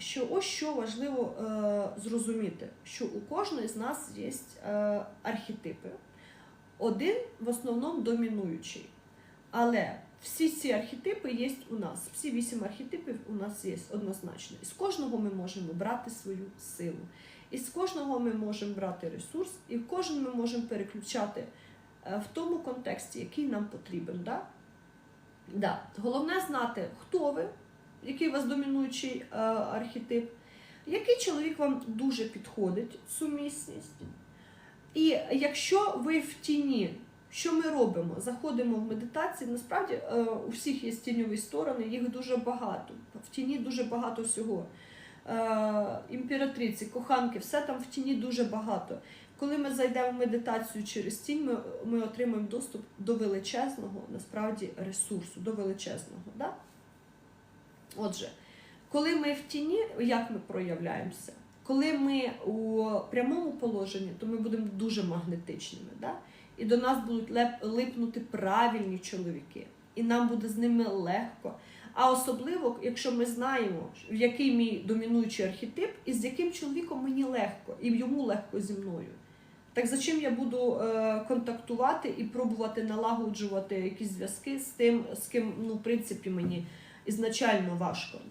що ось що важливо е, зрозуміти, що у кожної з нас є е, архетипи. Один в основному домінуючий. Але всі ці архетипи є у нас. Всі вісім архетипів у нас є однозначно. І з кожного ми можемо брати свою силу. І з кожного ми можемо брати ресурс, і кожен ми можемо переключати е, в тому контексті, який нам потрібен. Да? Да. Головне знати, хто ви, який у вас домінуючий е, архетип, який чоловік вам дуже підходить, сумісність. І якщо ви в тіні, що ми робимо? Заходимо в медитацію. Насправді е, у всіх є тіньові сторони, їх дуже багато. В тіні дуже багато всього. Е, Імператриці, коханки, все там в тіні дуже багато. Коли ми зайдемо в медитацію через тінь, ми, ми отримаємо доступ до величезного насправді ресурсу, до величезного. Да? Отже, коли ми в тіні, як ми проявляємося? Коли ми у прямому положенні, то ми будемо дуже магнетичними. Да? І до нас будуть липнути правильні чоловіки, і нам буде з ними легко. А особливо, якщо ми знаємо, в який мій домінуючий архетип, і з яким чоловіком мені легко, і йому легко зі мною. Так за чим я буду е, контактувати і пробувати налагоджувати якісь зв'язки з тим, з ким, ну, в принципі, мені ізначально важко.